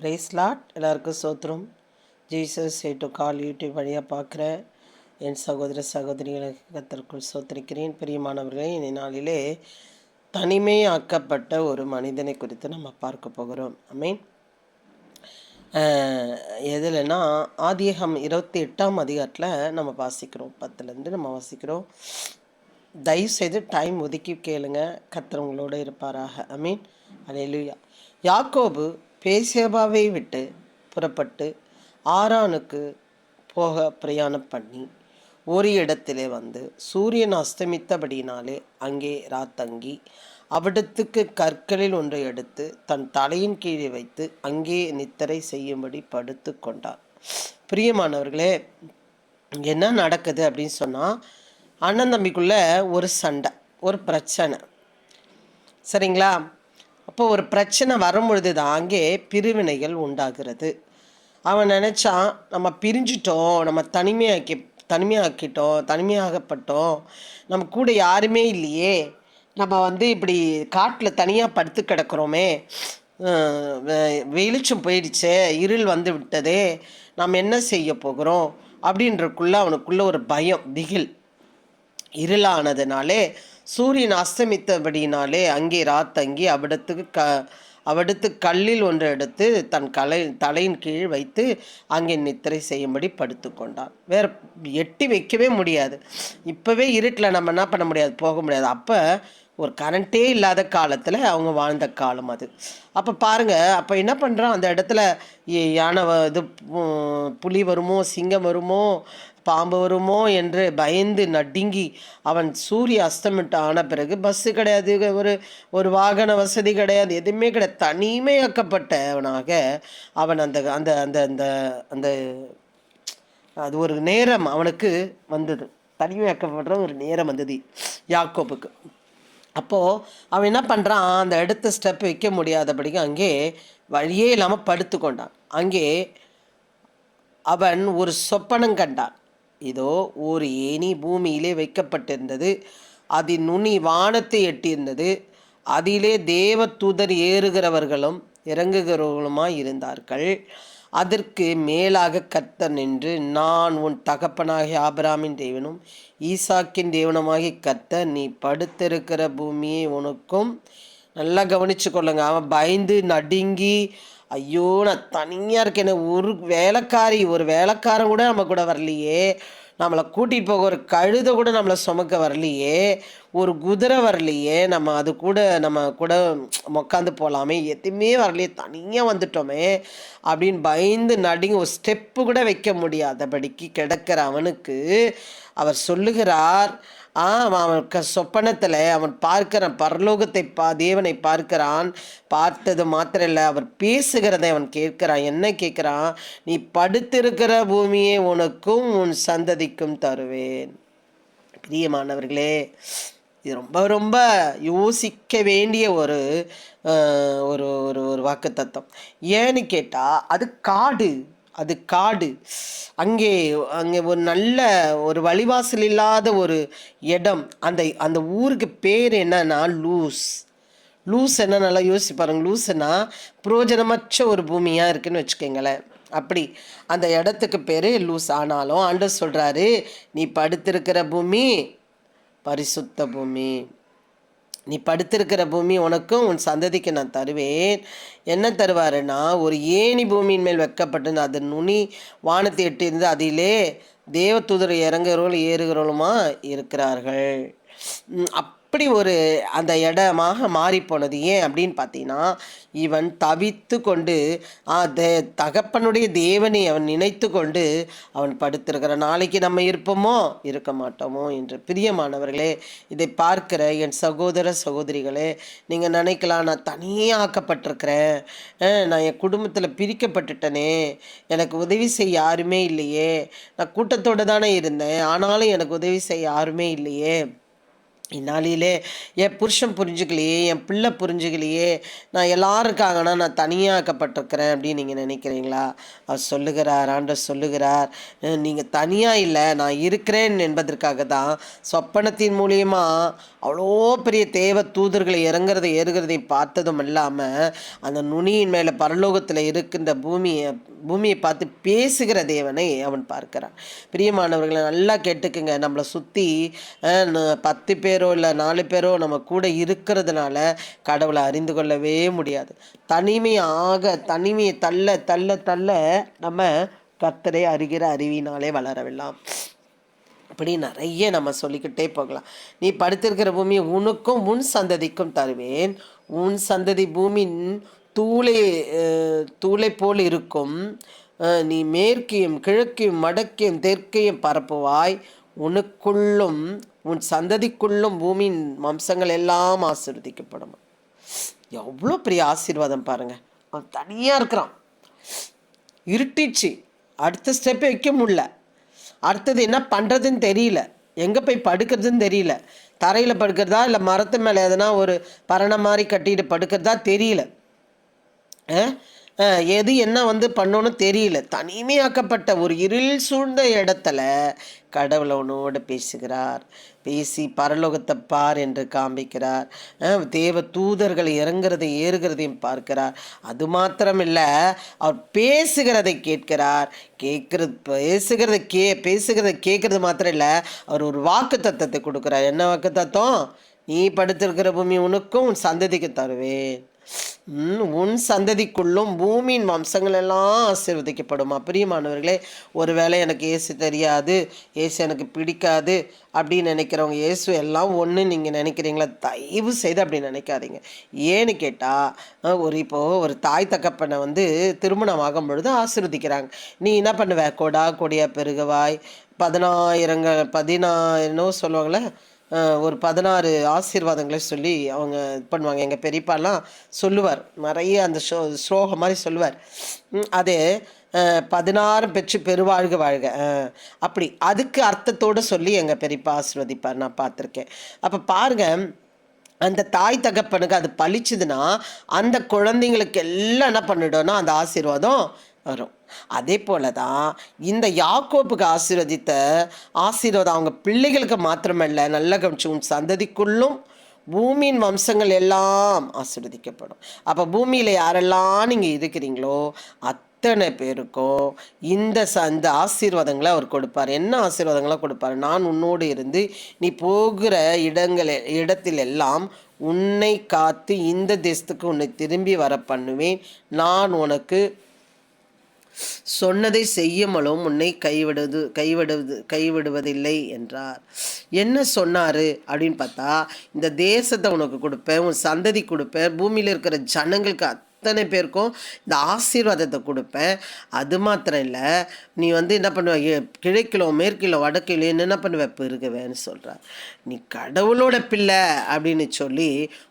Price lot எல்லாருக்கும் சோத்திரம் Jesus to கால் யூடியூப் வழியாக பார்க்குற என் சகோதர சகோதரிகளுக்கு கத்தருக்குள் சோத்திரிக்கிறேன் பிரியமானவர்களே இந்த நாளிலே தனிமையாக்கப்பட்ட ஒரு மனிதனை குறித்து நம்ம பார்க்க போகிறோம். ஐ மீன் எதுலனா ஆதியகம் இருபத்தி எட்டாம் அதிகாரத்தில் நம்ம வாசிக்கிறோம். பத்துலேருந்து நம்ம வாசிக்கிறோம். தயவுசெய்து டைம் ஒதுக்கி கேளுங்க. கத்துறவங்களோட இருப்பாராக. ஐ மீன் அலையிலுயா யாக்கோபு பேசேபாவை விட்டு புறப்பட்டு ஆரானுக்கு போக பிரயாணம் பண்ணி ஒரு இடத்திலே வந்து சூரியன் அஸ்தமித்தபடினாலே அங்கே ராத்தங்கி அவிடத்துக்கு கற்களில் ஒன்றை எடுத்து தன் தலையின் கீழே வைத்து அங்கே நித்திரை செய்யும்படி படுத்து கொண்டார். பிரியமானவர்களே என்ன நடக்குது அப்படின்னு சொன்னால் அண்ணன் தம்பிக்குள்ளே ஒரு சண்டை ஒரு பிரச்சனை. சரிங்களா? அப்போ ஒரு பிரச்சனை வரும்பொழுது தான் அங்கே பிரிவினைகள் உண்டாகிறது. அவன் நினச்சான் நம்ம பிரிஞ்சிட்டோம் நம்ம தனிமையாக்கி தனிமையாக்கிட்டோம் தனிமையாகப்பட்டோம் நம்ம கூட யாருமே இல்லையே நம்ம வந்து இப்படி காட்டில் தனியாக படுத்து கிடக்கிறோமே வெளிச்சம் போயிடுச்சே இருள் வந்து விட்டதே நம்ம என்ன செய்ய போகிறோம்? அப்படின்றக்குள்ள அவனுக்குள்ளே ஒரு பயம் திகில். இருளானதுனாலே சூரியன் அஸ்தமித்தபடினாலே அங்கே ராத்தங்கி அவிடத்துக்கு க அவடுத்து கல்லில் ஒன்று எடுத்து தன் கலை தலையின் கீழ் வைத்து அங்கே நித்திரை செய்யும்படி படுத்து கொண்டான். எட்டி வைக்கவே முடியாது. இப்போவே இருட்டில் நம்ம என்ன பண்ண முடியாது? போக முடியாது. அப்போ ஒரு கரண்ட்டே இல்லாத காலத்தில் அவங்க வாழ்ந்த காலம் அது. அப்போ பாருங்கள் அப்போ என்ன பண்ணுறான் அந்த இடத்துல யானை இது புலி வருமோ சிங்கம் வருமோ பாம்பு வருமோ என்று பயந்து நடுங்கி அவன் சூரிய அஸ்தமிட்டு ஆன பிறகு பஸ்ஸு கிடையாது. ஒரு ஒரு வாகன வசதி கிடையாது. எதுவுமே கிடையாது. தனிமையாக்கப்பட்டவனாக அவன் அந்த அந்த அந்த அந்த அந்த அது ஒரு நேரம் அவனுக்கு வந்தது. தனிமையாக்கப்படுற ஒரு நேரம் வந்தது யாக்கோப்புக்கு அப்போது அவன் என்ன பண்ணுறான் அந்த அடுத்த ஸ்டெப் வைக்க முடியாதபடிக்கு அங்கே வழியே இல்லாமல் படுத்து கொண்டான் அங்கே அவன் ஒரு சொப்பனம் கண்டான். இதோ ஒரு ஏணி பூமியிலே வைக்கப்பட்டிருந்தது. அதன் நுனி வானத்தை எட்டியிருந்தது. அதிலே தேவ தூதர் ஏறுகிறவர்களும் இறங்குகிறவர்களுமாய் இருந்தார்கள். அதற்கு மேலாக கர்த்தர் நின்று நான் உன் தகப்பனாகிய ஆபராமின் தேவனும் ஈசாக்கின் தேவனமாகி கர்த்தர் நீ படுத்திருக்கிற பூமியை உனக்கும் நல்லா கவனிச்சு கொள்ளுங்க அவன் பயந்து நடுங்கி ஐயோ நான் தனியாக இருக்கேன். ஒரு வேலைக்காரி ஒரு வேலைக்காரன் கூட நம்ம கூட வரலையே. நம்மளை கூட்டிகிட்டு போக ஒரு கழுதை கூட நம்மளை சுமக்க வரலையே. ஒரு குதிரை வரலையே. நம்ம அது கூட நம்ம கூட உக்காந்து போகலாமே எதுவுமே வரலையே. தனியாக வந்துட்டோமே. அப்படின்னு பயந்து நடுங்கி ஒரு ஸ்டெப்பு கூட வைக்க முடியாதபடிக்கு கிடக்கிற அவனுக்கு அவர் சொல்லுகிறார் அவன் க சொப்பனத்தில் அவன் பார்க்கிறான் பரலோகத்தை பா தேவனை பார்க்கிறான். பார்த்தது மாத்திரம் இல்லை அவர் பேசுகிறதை அவன் கேட்கிறான். என்ன கேட்குறான்? நீ படுத்திருக்கிற பூமியை உனக்கும் உன் சந்ததிக்கும் தருவேன். பிரியமானவர்களே இது ரொம்ப ரொம்ப யோசிக்க வேண்டிய ஒரு ஒரு ஒரு ஒரு வாக்கு தத்துவம் ஏன்னு கேட்டால் அது காடு. அது காடு. அங்கே அங்கே ஒரு நல்ல ஒரு வழிவாசல் இல்லாத ஒரு இடம். அந்த அந்த ஊருக்கு பேர் என்னன்னா லூஸ். லூஸ் என்ன நல்லா யோசிச்சு பாருங்க. லூஸ்னா புரோஜனமற்ற ஒரு பூமியாக இருக்குன்னு வச்சுக்கோங்களேன். அப்படி. அந்த இடத்துக்கு பேர் லூஸ். ஆனாலும் ஆண்டர் சொல்கிறாரு நீ படுத்திருக்கிற பூமி பரிசுத்த பூமி. நீ படுத்திருக்கிற பூமி உனக்கும் உன் சந்ததிக்கு நான் தருவேன். என்ன தருவாருன்னா ஒரு ஏணி பூமியின் மேல் வைக்கப்பட்டு அது நுனி வானத்தை எட்டிருந்து அதிலே தேவதூதர் இறங்குறவர்கள் ஏறுகிறவளுமா இருக்கிறார்கள். அப் அப்படி ஒரு அந்த இடமாக மாறிப்போனது ஏன் அப்படின்னு பார்த்தீங்கன்னா இவன் தவித்து கொண்டு தகப்பனுடைய தேவனை அவன் நினைத்து கொண்டு அவன் படுத்திருக்கிற நாளைக்கு நம்ம இருப்போமோ? இருக்க மாட்டோமோ? என்று பிரியமானவர்களே இதை பார்க்கிற என் சகோதர சகோதரிகளே நீங்கள் நினைக்கலாம் நான் தனியாக ஆக்கப்பட்டிருக்கிறேன். நான் என் குடும்பத்தில் பிரிக்கப்பட்டுட்டனே. எனக்கு உதவி செய்ய யாருமே இல்லையே. நான் கூட்டத்தோடு தானே இருந்தேன். ஆனாலும் எனக்கு உதவி செய்ய யாருமே இல்லையே. இந்நாளிலே என் புருஷன் புரிஞ்சுக்கலையே என் பிள்ளை புரிஞ்சுக்கலையே நான் எல்லாரும் இருக்காங்கன்னா நான் தனியாக்கப்பட்டிருக்கிறேன் அப்படின்னு நீங்கள் நினைக்கிறீங்களா? அவர் சொல்லுகிறார் ஆண்டவர் சொல்லுகிறார் நீங்கள் தனியாக இல்லை நான் இருக்கிறேன் என்பதற்காக தான் சொப்பனத்தின் மூலியமாக அவ்வளோ பெரிய தேவ தூதர்களை இறங்குறதை ஏறுகிறதை பார்த்ததும் இல்லாமல் அந்த நுனியின் மேலே பரலோகத்தில் இருக்கின்ற பூமியை பூமியை பார்த்து பேசுகிற தேவனை அவன் பார்க்கிறான். பிரியமானவர்களை நல்லா கேட்டுக்குங்க. நம்மளை சுற்றி பத்து பேர் இல்லை நாலு பேரோ நம்ம கூட இருக்கிறதுனால கடவுளை அறிந்து கொள்ளவே முடியாது. தனிமையாக தனிமையை தள்ள தள்ள தள்ள நம்ம கர்த்தரை அறிகிற அறிவினாலே வளரவில்லாம் இப்படி நிறைய நம்ம சொல்லிக்கிட்டே போகலாம். நீ படுத்திருக்கிற பூமி உனக்கும் உன் சந்ததிக்கும் தருவேன். உன் சந்ததி பூமியின் தூளை தூளை போல் இருக்கும். அஹ், நீ மேற்கையும் கிழக்கையும் மடக்கையும் தெற்கையும் பரப்புவாய். உனக்குள்ளும் உன் சந்ததிக்குள்ளும் பூமியின் வம்சங்கள் எல்லாம் ஆசிர்வதிக்கப்படும். எவ்வளோ பெரிய ஆசீர்வாதம் பாருங்க. அவன் தனியாக இருக்கிறான். இருட்டிச்சு. அடுத்த ஸ்டெப் வைக்க முடியல. அடுத்தது என்ன பண்ணுறதுன்னு தெரியல. எங்கே போய் படுக்கிறதுன்னு தெரியல. தரையில் படுக்கிறதா இல்லை மரத்து மேலே எதனா ஒரு பரணை மாதிரி கட்டிட்டு படுக்கிறதா தெரியல. ஆ? எது என்ன வந்து பண்ணோன்னு தெரியல. தனிமையாக்கப்பட்ட ஒரு இருள் சூழ்ந்த இடத்துல கடவுளை அவனோடு பேசுகிறார். பேசி பரலோகத்தை பார் என்று காண்பிக்கிறார். தேவ தூதர்கள் இறங்குறதை ஏறுகிறதையும் பார்க்கிறார். அது மாத்திரமில்லை அவர் பேசுகிறதை கேட்கிறார். கேட்கறது பேசுகிறத கே பேசுகிறத கேட்கறது மாத்திரம் இல்லை அவர் ஒரு வாக்கு தத்துவத்தை கொடுக்குறார். என்ன வாக்கு தத்துவம் நீ படுத்திருக்கிற பூமி உனக்கும் உன் சந்ததிக்கு தருவேன். உன் சந்ததிக்குள்ளும் பூமியின் வம்சங்கள் எல்லாம் ஆசீர்வதிக்கப்படுமா? பிரியமானவர்களே ஒருவேளை எனக்கு ஏசு தெரியாது ஏசு எனக்கு பிடிக்காது அப்படின்னு நினைக்கிறவங்க இயேசு எல்லாம் ஒன்று நீங்கள் நினைக்கிறீங்களா? தயவு செய்து அப்படி நினைக்காதீங்க. ஏன்னு கேட்டால் ஒரு இப்போது ஒரு தாய் தகப்பனை வந்து திருமணம் ஆகும் பொழுது ஆசிர்வதிக்கிறாங்க. நீ என்ன பண்ணுவ? கொடா கொடியா பெருகவாய் பதினாயிரங்கள் பதினாயிரம் சொல்லுவாங்களே ஒரு பதினாறு ஆசீர்வாதங்களை சொல்லி அவங்க இது பண்ணுவாங்க. எங்கள் பெரியப்பாலாம் சொல்லுவார். நிறைய அந்த ஸ்லோ ஸ்லோகம் மாதிரி சொல்லுவார். அது பதினாறு பெற்று பெருவாழ்க வாழ்க. அப்படி. அதுக்கு அர்த்தத்தோடு சொல்லி எங்கள் பெரியப்பா ஆசீர்வதிப்பார். நான் பார்த்துருக்கேன். அப்போ பாருங்க அந்த தாய் தகப்பனுக்கு அது பழிச்சுதுன்னா அந்த குழந்தைங்களுக்கு எல்லாம் என்ன பண்ணிடும்னா அந்த ஆசீர்வாதம் வரும். அதே போல தான் இந்த யாக்கோப்புக்கு ஆசீர்வதித்த ஆசீர்வாதம் அவங்க பிள்ளைகளுக்கு மாத்திரமல்ல நல்ல கவனிச்சு உன் சந்ததிக்குள்ளும் பூமியின் வம்சங்கள் எல்லாம் ஆசீர்வதிக்கப்படும். அப்போ பூமியில் யாரெல்லாம் நீங்கள் இருக்கிறீங்களோ அத்தனை பேருக்கும் இந்த ச இந்த ஆசீர்வாதங்களை அவர் கொடுப்பார். என்ன ஆசீர்வாதங்களை கொடுப்பார்? நான் உன்னோடு இருந்து நீ போகிற இடங்கள் இடத்தில் எல்லாம் உன்னை காத்து இந்த தேசத்துக்கு உன்னை திரும்பி வர பண்ணுவேன். நான் உனக்கு சொன்னதை செய்யமலும் உன்னை கைவிடுவது கைவிடுவது கைவிடுவதில்லை என்றார். என்ன சொன்னார் அப்படின்னு பார்த்தா இந்த தேசத்தை உனக்கு கொடுப்பேன் உன் சந்ததி கொடுப்பேன் பூமியில் இருக்கிற ஜனங்களுக்கு அத்தனை பேருக்கும் இந்த ஆசீர்வாதத்தை கொடுப்பேன். அது மாத்திரம் இல்லை நீ வந்து என்ன பண்ணுவ? கிழக்கிலோ மேற்கிலோ வடக்கிலோ என்ன பண்ணுவ? பெருகுவேன்னு சொல்கிறார் நீ கடவுளோட பிள்ளை அப்படின்னு சொல்லி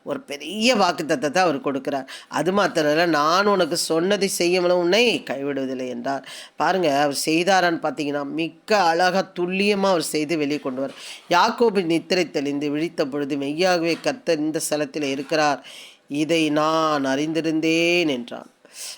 ஒரு பெரிய வாக்குத்தத்தத்தை அவர் கொடுக்குறார். அது மாத்திரம் இல்லை நான் உனக்கு சொன்னதை செய்யவளும் உன்னை கைவிடுவதில்லை என்றார். பாருங்க அவர் செய்தாரான்னு பார்த்தீங்கன்னா மிக்க அழகாக துல்லியமாக அவர் செய்து வெளியே கொண்டு வர யாக்கோபின் நித்திரை தெளிந்து விழித்த பொழுது மெய்யாகவே கத்த இந்த ஸ்தலத்தில் இருக்கிறார். இதை நான் அறிந்திருந்தேன் என்றான்.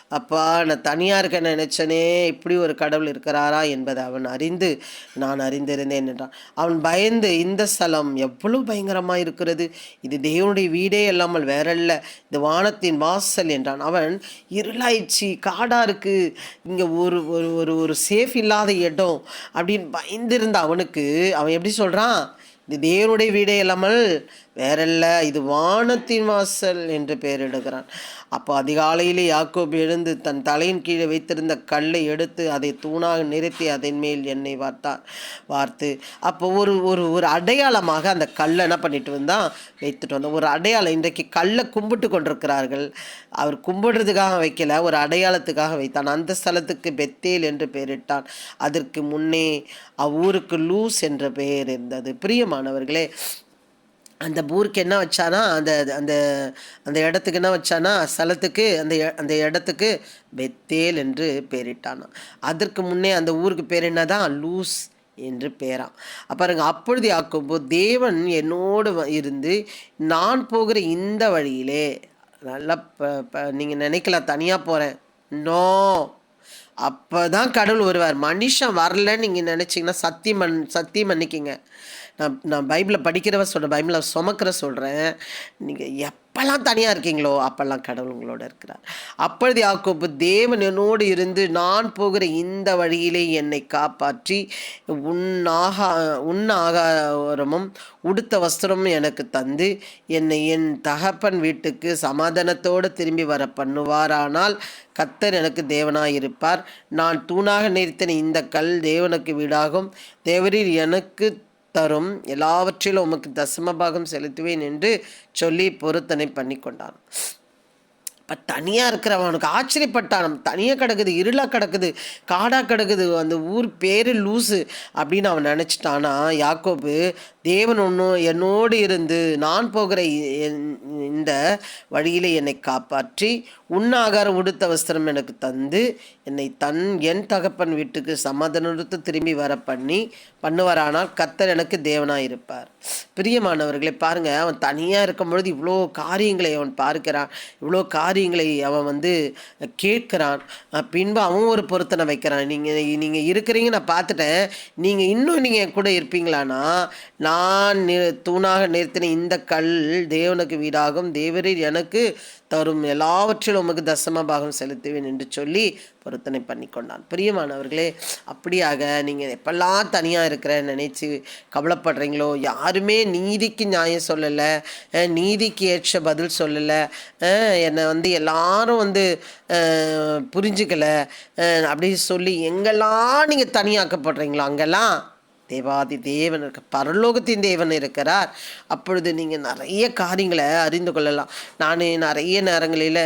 அப்பா நான் தனியாக இருக்க நினச்சனே இப்படி ஒரு கடவுள் இருக்கிறாரா என்பதை அவன் அறிந்து நான் அறிந்திருந்தேன் என்றான். அவன் பயந்து இந்த ஸ்தலம் எவ்வளவு பயங்கரமாக இருக்கிறது? இது தேவனுடைய வீடே இல்லாமல் வேறல்ல இது வானத்தின் வாசல் என்றான். அவன் இருளாயிடுச்சு காடாக இருக்குது இங்கே ஒரு ஒரு ஒரு ஒரு சேஃப் இல்லாத இடம் அப்படின்னு பயந்திருந்த அவனுக்கு அவன் எப்படி சொல்கிறான் இது தேவனுடைய வீடே இல்லாமல் வேறல்ல இது வானத்தின் வாசல் என்று பெயரிடுகிறான். அப்போ அதிகாலையிலே யாக்கோப் எழுந்து தன் தலையின் கீழே வைத்திருந்த கல்லை எடுத்து அதை தூணாக நிறுத்தி அதன் மேல் எண்ணெய் வார்த்தார் வார்த்து அப்போ ஒரு ஒரு ஒரு அடையாளமாக அந்த கல்லை என்ன பண்ணிட்டு வந்தான்? வைத்துட்டு வந்தோம் ஒரு அடையாளம் இன்றைக்கு கல்லை கும்பிட்டு கொண்டிருக்கிறார்கள். அவர் கும்பிடுறதுக்காக வைக்கல ஒரு அடையாளத்துக்காக வைத்தான். அந்த ஸ்தலத்துக்கு பெத்தேல் என்று பெயரிட்டான். அதற்கு முன்னே அவ்வூருக்கு லூஸ் என்ற பெயர் இருந்தது. பிரியமானவர்களே அந்த ஊருக்கு என்ன வச்சானா அந்த அந்த அந்த இடத்துக்கு என்ன வச்சானா ஸ்தலத்துக்கு அந்த அந்த இடத்துக்கு பெத்தேல் என்று பேரிட்டானா. அதற்கு முன்னே அந்த ஊருக்கு பேர் என்னதான் லூஸ் என்று பேராம். பாருங்க அப்பொழுது யாக்கோபு தேவன் என்னோடு வ- இருந்து நான் போகிற இந்த வழியிலே நல்லா நீங்கள் நினைக்கலாம் தனியாக போகிறேன் நோ. அப்போ தான் கடவுள் வருவார். மனுஷன் வரலன்னு நீங்கள் நினச்சிங்கன்னா சத்தியம் சத்தியம் பண்ணிக்கிங்க நான் நான் பைபிளை படிக்கிறவ சொல்கிறேன் பைபிளை சுமக்கிற சொல்கிறேன் நீங்கள் எப்போல்லாம் தனியாக இருக்கீங்களோ அப்போல்லாம் கடவுள் உங்களோட இருக்கிறார். அப்பொழுது யாக்கோப்பு தேவன் என்னோடு இருந்து நான் போகிற இந்த வழியிலே என்னை காப்பாற்றி உன்னாக உன் ஆகாரமும் உடுத்த வஸ்திரமும் எனக்கு தந்து என்னை என் தகப்பன் வீட்டுக்கு சமாதானத்தோடு திரும்பி வர பண்ணுவாரானால் கத்தர் எனக்கு தேவனாயிருப்பார். நான் தூணாக நிறுத்தின இந்த கல் தேவனுக்கு வீடாகும். தேவரில் எனக்கு தரும். எல்லாவற்றிலும் உமக்கு தசமபாகம் செலுத்துவேன் என்று சொல்லி பொருத்தனை பண்ணி கொண்டான் இப்போ தனியாக இருக்கிறவனுக்கு ஆச்சரியப்பட்டான். நம்ம தனியாக கிடக்குது இருளாக கிடக்குது காடாக கிடக்குது அந்த ஊர் பேர் லூசு அப்படின்னு அவன் நினச்சிட்டானா யாக்கோபு தேவன் ஒன்றும் என்னோடு இருந்து நான் போகிற என்- இந்த வழியில் என்னை காப்பாற்றி உண்ணாகாரம் உடுத்த வஸ்திரம் எனக்கு தந்து என்னை தன் என் தகப்பன் வீட்டுக்கு சமாதானத்து திரும்பி வர பண்ணி பண்ணுவாரானால் கத்தர் எனக்கு தேவனாக இருப்பார். பிரியமானவர்களே பாருங்கள் அவன் தனியாக இருக்கும் பொழுது இவ்வளோ காரியங்களை அவன் பார்க்கிறான் இவ்வளோ காரியம் காரியங்களை அவன் வந்து கேட்கிறான். பின்பு அவன் ஒரு பொருத்தனை வைக்கிறான். நீங்கள் நீங்கள் இருக்கிறீங்க நான் பார்த்துட்டேன். நீங்கள் இன்னும் நீங்கள் என் கூட இருப்பீங்களானா நான் நி தூணாக நிறுத்தின இந்த கல் தேவனுக்கு வீடாகும். தேவரீர் எனக்கு தரும் எல்லாவற்றிலும் உமக்கு தசம பாகம் செலுத்துவேன் என்று சொல்லி பொருத்தனை பண்ணி கொண்டான் பிரியமானவர்களே அப்படியாக நீங்கள் எப்பெல்லாம் தனியாக இருக்கிற நினைச்சு கவலைப்படுறீங்களோ யாருமே நீதிக்கு நியாயம் சொல்லலை. நீதிக்கு ஏற்ற பதில் சொல்லலை. என்னை வந்து எல்லாரும் வந்து புரிஞ்சுக்கலை. அப்படின்னு சொல்லி எங்கெல்லாம் நீங்கள் தனியாக்கப்படுறீங்களோ அங்கெல்லாம் தேவாதி தேவன் இருக்க பரலோகத்தின் தேவன் இருக்கிறார். அப்பொழுது நீங்கள் நிறைய காரியங்களை அறிந்து கொள்ளலாம். நான் நிறைய நேரங்களில்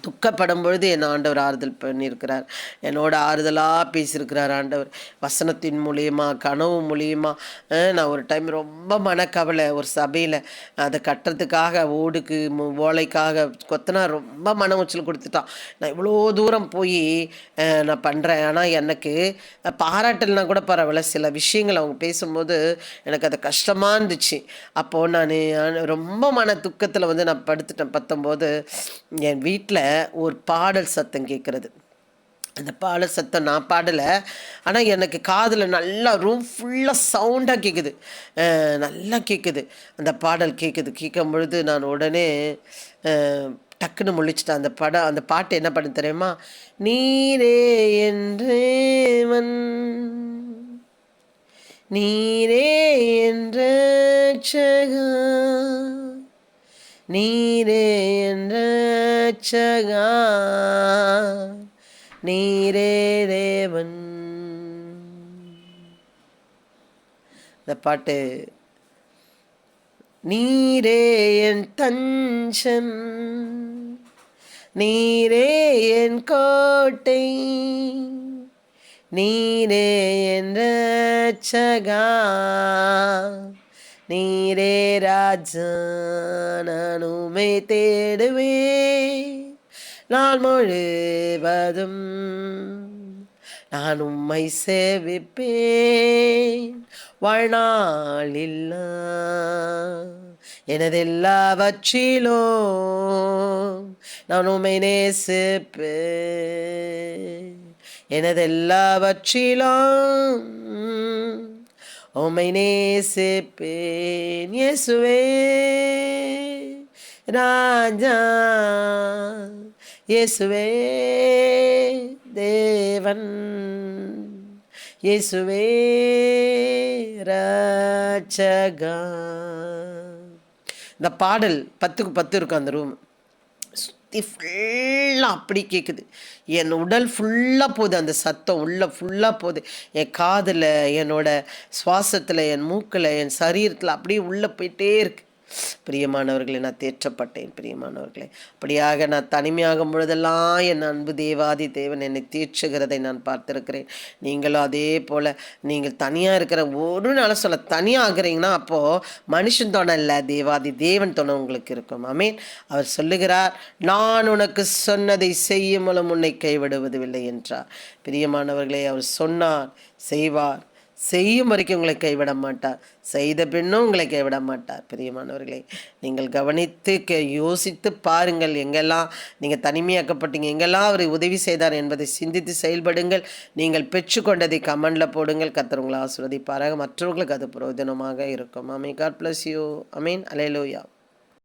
துக்கப்படும் பொழுது என் ஆண்டவர் ஆறுதல் பண்ணியிருக்கிறார். என்னோட ஆறுதலாக பேசியிருக்கிறார் ஆண்டவர். வசனத்தின் மூலியமா கனவு மூலியமா நான் ஒரு டைம் ரொம்ப மனக்கவலை ஒரு சபையில். அதை கட்டுறதுக்காக ஓடுக்கு மு- ஓலைக்காக கொத்தனா ரொம்ப மன உச்சல் கொடுத்துட்டான். நான் இவ்வளோ தூரம் போய் நான் பண்ணுறேன் ஆனால் எனக்கு பாராட்டல்னா கூட பரவாயில்ல. சில விஷயங்கள் அவங்க பேசும்போது எனக்கு அது கஷ்டமாக இருந்துச்சு. அப்போது நான் ரொம்ப மன துக்கத்தில் வந்து நான் படுத்துட்டேன். பத்தொம்போது என் வீட்டில் ஒரு பாடல் சத்தம் கேட்குறது. அந்த பாடல் சத்தம் நான் பாடலை. ஆனால் எனக்கு காதில் நல்லா ரூம் ஃபுல்லாக சவுண்டாக கேட்குது நல்லா கேட்குது அந்த பாடல் கேட்குது கேட்கும் பொழுது நான் உடனே டக்குன்னு முழிச்சிட்டேன். அந்த படம் அந்த பாட்டு என்ன பண்ண தெரியுமா? நீரே என்றேவன் நீரே என்ற நீரே நீரே தேவன். இந்த பாட்டு. நீரே என் தஞ்சம் நீரே என் கோட்டை. நீரே என் ரட்சகா நீரே ராஜா நான் உம்மை தேடுவே நான் முழுவதும் நான் உம்மை சேவிப்பேன். வாழ்நாளில்லா எனதெல்லாவற்றிலோ நான் உம்மை நேசிப்பேன். எனதெல்லாவற்றிலும் உம்மை நேசிப்பேன் இயேசுவே. ராஜா இயேசுவே தேவன். இயேசுவே ராஜகா. இந்த பாடல் பத்துக்கு பத்து இருக்கும் அந்த ரூம் சக்தி ஃபுல்லாக அப்படி கேட்குது என் உடல் ஃபுல்லாக போகுது அந்த சத்தம் உள்ளே ஃபுல்லாக போகுது. என் காதில் என்னோட சுவாசத்தில் என் மூக்கில் என் சரீரத்தில் அப்படியே உள்ளே போயிட்டே இருக்குது பிரியமானவர்களே நான் தேற்றப்பட்டேன் பிரியமானவர்களே. அப்படியாக நான் தனிமையாகும் பொழுதெல்லாம் என் அன்பு தேவாதி தேவன் என்னை தேற்றுகிறதை நான் பார்த்திருக்கிறேன். நீங்களும் அதே போல் நீங்கள் தனியாக இருக்கிற ஒரு நாள் சொல்ல தனியாக ஆகுறீங்கன்னா அப்போது மனுஷன் துணை இல்லை தேவாதி தேவன் துணை உங்களுக்கு இருக்கும். அமீன் அவர் சொல்லுகிறார் நான் உனக்கு சொன்னதை செய்யும் மூலம் உன்னை கைவிடுவதில்லை என்றார். பிரியமானவர்களே அவர் சொன்னார் செய்வார். செய்யும் வரைக்கும் உங்களை கைவிட மாட்டார். செய்த பின்னும் உங்களை கைவிட மாட்டார். பிரியமானவர்களே நீங்கள் கவனித்து கே யோசித்து பாருங்கள். எங்கெல்லாம் நீங்கள் தனிமையாக்கப்பட்டீங்க எங்கெல்லாம் அவர் உதவி செய்தார் என்பதை சிந்தித்து செயல்படுங்கள். நீங்கள் பெற்றுக்கொண்டதை கமெண்டில் போடுங்கள். கர்த்தர் உங்களை ஆசிர்வதிப்பாராக. மற்றவர்களுக்கு அது பிரயோஜனமாக இருக்கும். Amen God bless you amen hallelujah